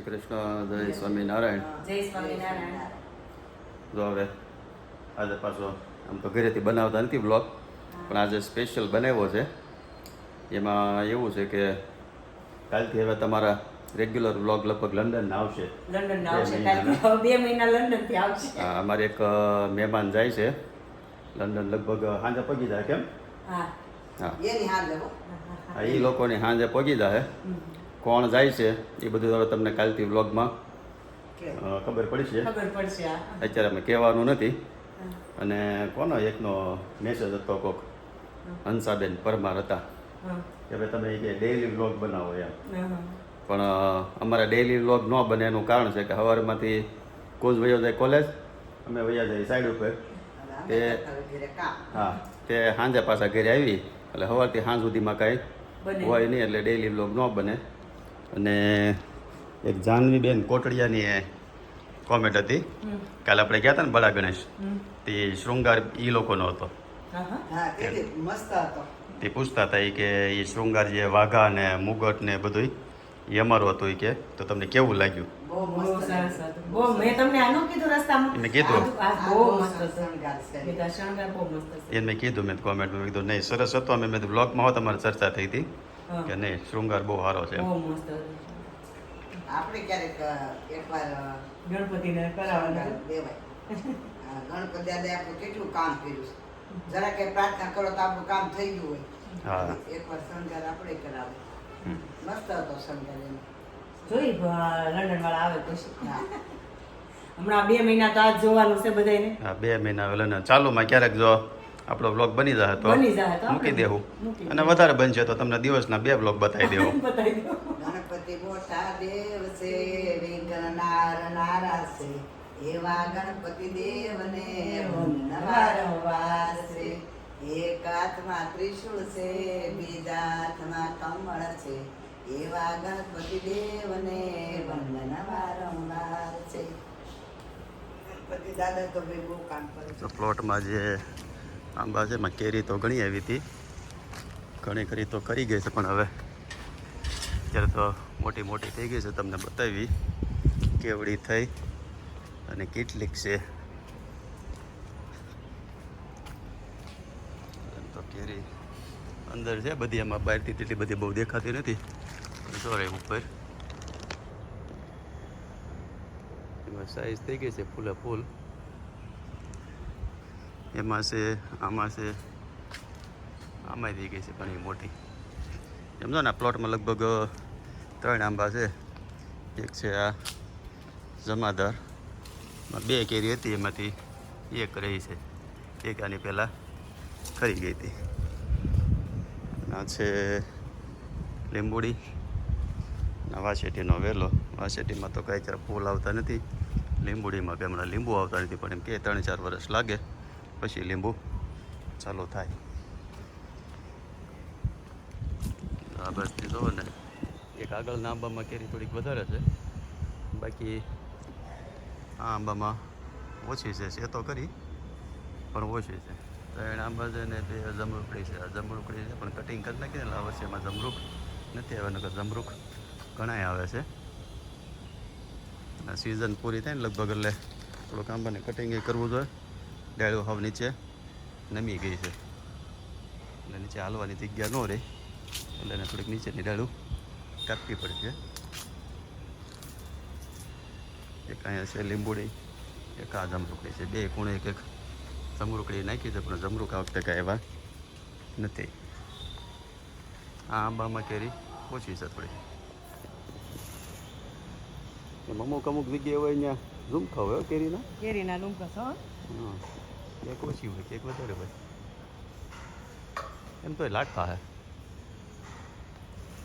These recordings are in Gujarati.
કૃષ્ણ જય સ્વામિનારાયણ. જય સ્વામિનારાયણ. જો હવે આજે પાછો આમ તો ઘરેથી બનાવતા નથી બ્લોગ પણ આજે સ્પેશિયલ બનાવ્યો છે. એમાં એવું છે કે કાલથી હવે તમારા રેગ્યુલર બ્લોગ લગભગ લંડન આવશે. લંડન બે આવશે બે મહિના લંડનથી આવશે. હા અમારે એક મહેમાન જાય છે. લંડન લગભગ સાંજે પગી જાય કેમ? હા. હા. એની હા. એ લોકોની સાંજે પગી જાય. કોણ જાય છે એ બધું હવે તમને કાલથી વ્લોગમાં ખબર પડી છે. અત્યારે અમે કહેવાનું નથી. અને કોનો એકનો મેસેજ હતો કોક? હંસાબેન પરમાર હતા. કે ભાઈ તમે કે ડેઈલી વ્લોગ બનાવો એમ. પણ અમારા ડેઈલી વ્લોગ ન બને એનું કારણ છે કે સવારમાંથી કોચ વયો જાય કોલેજ અમે વયા જાય સાઈડ ઉપર. તે- હા તે સાંજે પાછા ઘરે આવી. એટલે સવારથી સાંજ સુધીમાં કાંઈ હોય નહીં. એટલે ડેઈલી વ્લોગ ન બને. અને એક જાહ્નવીબેન કોટડિયાની કોમેન્ટ હતી. કાલે આપણે ગયા હતા ને બડા ગણેશ. તે શૃંગાર એ લોકોનો હતો. હા, હા. હા તે મસ્ત હતો. તે પૂછતા હતા એ કે એ શૃંગાર જે વાઘા ને મુગટ ને બધું એ અમારું હતું કે. તો તમને કેવું લાગ્યું? મેં કીધું મેં એને મેં કીધું મેં કીધું નહીં સરસ હતો. અમે મેં બ્લોગમાં હો તમારી ચર્ચા થઈ હતી. કે નહીં શૃંગાર બહુ સારો છે. બહુ મસ્ત આપણે ક્યારેક એકવાર ગણપતિને કરાવવાનું દેવાય. ગણપતિ દાદા આપણું કેટલું કામ કર્યું છે. જરા કે પ્રાર્થના કરો તો આપણું કામ થઈ ગયું હોય. હા. એકવાર શણગાર આપણે કરાવે. મસ્ત હતો શણગાર એનો. જોઈ લંડન વાળા આવે પછી. હા. હમણાં બે મહિના તો આજ જોવાનું છે બધાને હા બે મહિના વેલા ને ચાલુમાં ક્યારેક જો. આપણો બ્લોગ બની જાય તો બની મૂકી દેવું અને વધારે બનશે તો તમને દિવસના બે બ્લોગ બતાવી દેવું ગણપતિ મોટા દેવ છે વિઘ્નનાર નારા છે એવા ગણપતિ દેવને વારંવાર છે એક હાથમાં ત્રિશુળ છે બીજા હાથમાં કમળ છે. એવા ગણપતિ દેવને વંદન વારંવાર છે ગણપતિ દાદા તો બહુ કામ કરે તો છે પ્લોટમાં જે આંબા છે એમાં કેરી તો ઘણી આવી હતી. ઘણી ખરી તો કરી ગઈ છે, પણ હવે અત્યારે તો મોટી મોટી થઈ ગઈ છે, તમને બતાવી કેવડી થઈ અને કેટલીક છે. તો કેરી અંદર છે, બધી એમાં બહારથી તેટલી બધી બહુ દેખાતી નથી. જોરે ઉપર. એમાં સાઈઝ થઈ ગઈ છે, ફૂલે ફૂલ. એમાં છે, આમાં છે આમાં થઈ ગઈ છે ઘણી મોટી. સમજો ને પ્લોટમાં લગભગ ત્રણ આંબા છે. એક છે આ જમાદાર બે કેરી હતી, એમાંથી એક રહી છે. એક આની પહેલાં ખરી ગઈ હતી. આ છે લીંબુડી. વાસેટીનો વેલો. વાસેટીમાં તો કાંઈ ત્યારે ફૂલ આવતા નથી. લીંબુડીમાં કે હમણાં લીંબુ આવતા નથી, પણ એમ કે ત્રણ ચાર વર્ષ લાગે. પછી લીંબુ ચાલુ થાય. આ બસથી જુઓ ને, એક આગળના આંબામાં કેરી થોડીક વધારે છે. બાકી આ આંબામાં ઓછી છે છે તો કરી પણ ઓછી છે. ત્રણ આંબા છે ને બે જમરૂકડી છે. આ જમરૂકડી છે પણ કટિંગ કરી નાખી ને આ વર્ષે એમાં જમરૂક નથી આવે, નકર જમરૂક ઘણાય આવે છે. સિઝન પૂરી થાય ને લગભગ એટલે થોડુંક આંબાને કટિંગ કરવું જોઈએ. ડાળીઓ હાવ નીચે નમી ગઈ છે. એટલે નીચે હાલવાની જગ્યા ન રહે. એટલે એને થોડીક નીચેની ડાળું કાપવી પડે છે. એક અહીંયા છે લીંબુડી એક આ જમરૂકડી છે. બે ખૂણે એક એક જમરૂકડી નાખી છે પણ જમરૂક આ વખતે કાંઈ એવા નથી. આ આંબામાં કેરી ઓછી છે થોડી. અમુક અમુક જગ્યાએ હોય અહીંયા ઝુમખા હોય કેરીના. કેરીના ઝુમખા છો એક ઓછી હોય એક વધારે હોય એમ તો લાટતા હે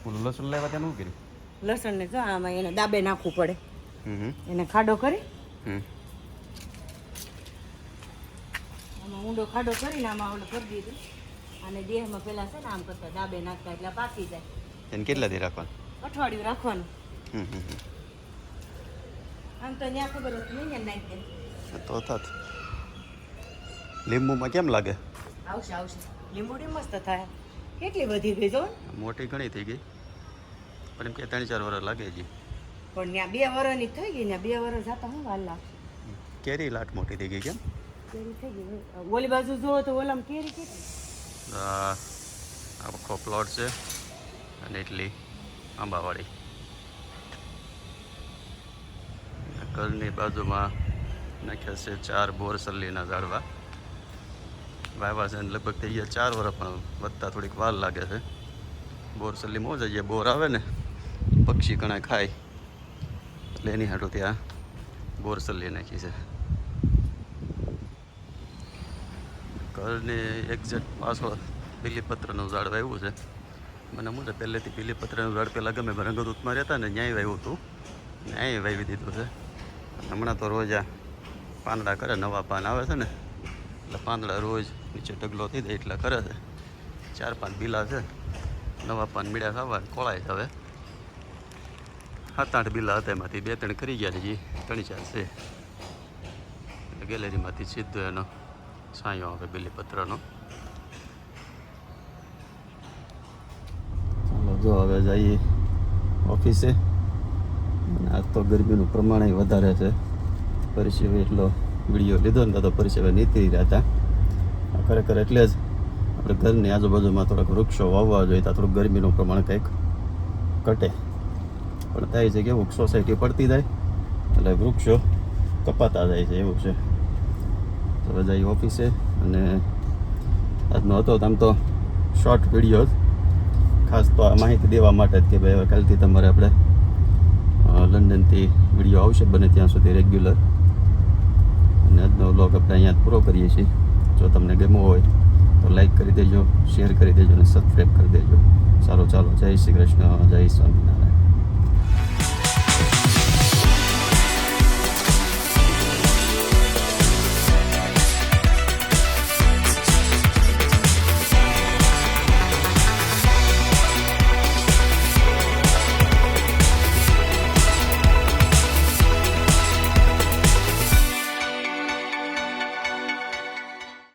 ઓલું લસણ લેવા ત્યાં શું કર્યું લસણ ને જો આમાં એને દાબે નાખવું પડે હમ હમ એને ખાડો કરી હમ આમાં ઊંડો ખાડો કરીને આમાં ઓલો કરી દીધું અને દેહમાં પેલા છે ને આમ કરતા દાબે નાખતા એટલે પાકી જાય એને કેટલા દી રાખવાનું અઠવાડિયું રાખવાનું હમ હમ હમ. આમ તો ત્યાં ખબર હતી નહીં ને નાખી તો થાત લીંબુમાં કેમ લાગે? આવશે આવશે. લીંબુડી મસ્ત થાય. કેટલી વધી ગઈ જો મોટી ઘણી થઈ ગઈ. પણ એમ કે ત્રણ ચાર વરસ લાગે છે પણ ત્યાં બે વરસની થઈ ગઈ ને બે વરસ જતા હું વાર લાગશે કેરી લાટ મોટી થઈ ગઈ કેમ? કેરી થઈ ગઈ ઓલી બાજુ જુઓ તો ઓલામાં કેરી કેટલી? આખો પ્લોટ છે. અને એટલી આંબાવાળી. ઘરની બાજુમાં નાખ્યા છે ચાર બોરસલ્લીના ઝાડવા. વાવ્યા છે અને લગભગ થઈ ગયા ચાર વર્ષ પણ વધતા થોડીક વાર લાગે છે. બોરસલ્લી મોજ જ છે. બોર આવે ને, પક્ષી કણાય ખાય. એટલે એની હાટું ત્યાં બોરસલ્લી નાખી છે. ઘરની એક્ઝેક્ટ પાછળ બીલીપત્રનું ઝાડ વાવ્યું છે. મને શું છે, પહેલેથી બીલીપત્રનું ઝાડ પહેલાં ગમે રંગદૂતમાં રહેતા ને ન્યાય વાવ્યું હતું. ન્યાય વાવી દીધું છે. હમણાં તો રોજ આ પાંદડા કરે, નવા પાન આવે છે ને, એટલે પાંદડા રોજ નીચે ઢગલો થઈ જાય એટલા કરે છે. ચાર પાંચ બીલા છે. નવા પાન મીડા ખાવા કોળાય છે હવે. સાત આઠ બિલા હતા એમાંથી. બે ત્રણ કરી ગયા હજી. ત્રણ ચાર છે. એટલે ગેલેરીમાંથી સીધો એનો સાયો આવે બીલીપત્રનો. જો હવે જઈએ ઓફિસે. અને આજ તો ગરમીનું પ્રમાણ વધારે છે. પરિસેવે એટલો વીડિયો લીધો ને તો પરિસેવે નીકળી રહ્યા હતા. ખરેખર એટલે જ આપણે ઘરની આજુબાજુમાં થોડાક વૃક્ષો વાવવા જોઈએ તો થોડુંક ગરમીનું પ્રમાણ કંઈક ઘટે. પણ થાય છે કે સોસાયટી પડતી જાય એટલે વૃક્ષો કપાતા જાય છે, એવું છે. તો જઈએ ઓફિસે અને આજનો હતો આમ તો શોર્ટ વીડિયો ખાસ તો આ માહિતી દેવા માટે જ કે ભાઈ હવે કાલથી તમારે આપણે લંડનથી વીડિયો આવશે બને ત્યાં સુધી રેગ્યુલર અને આજનો વ્લોગ આપણે અહીંયા જ પૂરો કરીએ છીએ. જો તમને ગમ્યો હોય તો લાઈક કરી દેજો શેર કરી દેજો અને સબસ્ક્રાઈબ કરી દેજો. સારું, ચાલો, જય શ્રી કૃષ્ણ, જય સ્વામિનારાયણ.